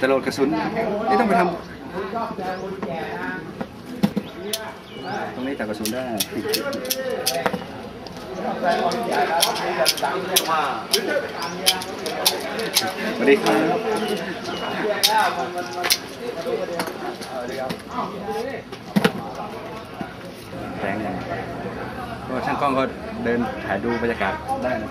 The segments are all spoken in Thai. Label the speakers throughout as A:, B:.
A: จะโหลดกระสุนนี่ต้องไปทำตรงนี้จับกระสุนได้สวัสดีครับแรงเลยก็ช่างกล้องก็เดินถ่ายดูบรรยากาศได้นะ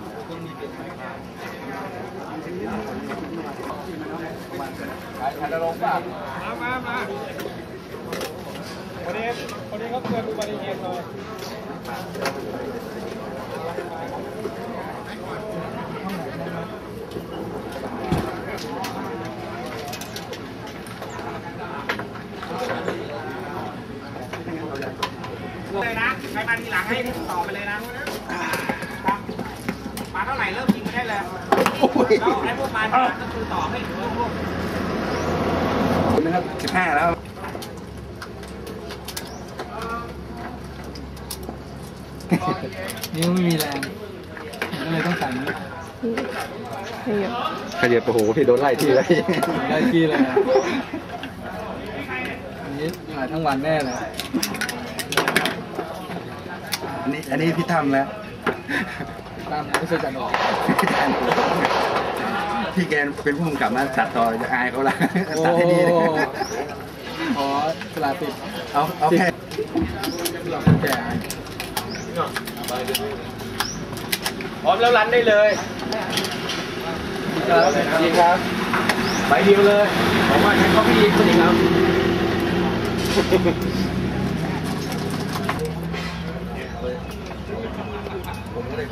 B: มามามาวันนี้วันนี้เขาเกิดอุบัติเหตุเลยเลยนะใครมาทีหลังให้ต่อไปเลยนะปลา เท่าไหร่เริ่มยิงได้เลย
A: โอ้ย
B: แล้วไอ้พวกปลาทีหลังก็คือต่อให้ถึงพวก
A: นะครับสิบห้าแล้ว
C: นิ้วไม่มีแรงก็เลยต้องใส่นี้
A: ขยับโอ้โหพี่โดนไล่ที่เลย
C: ได้ที่เลยอะอันนี้ถ่ายทั้งวันแน่เลย
A: อันนี้อันนี้พี่ทำแล้ว
C: ตามไม่ใช่จันออก
A: พี่แกเป็นผู้กำกับนะตัดต่อจะอายเขาละ
C: โอ้
A: ตัดให้ดีนะ
C: ขอสลาติด
A: เอาเอาแค่
C: เราแก่
B: พร้อมแล้วรันได้เลย
C: ครับดีครับ
B: ใบเดียวเลยผมว่าใช้ข้อพี่ยิงคนอีกครับ
C: เ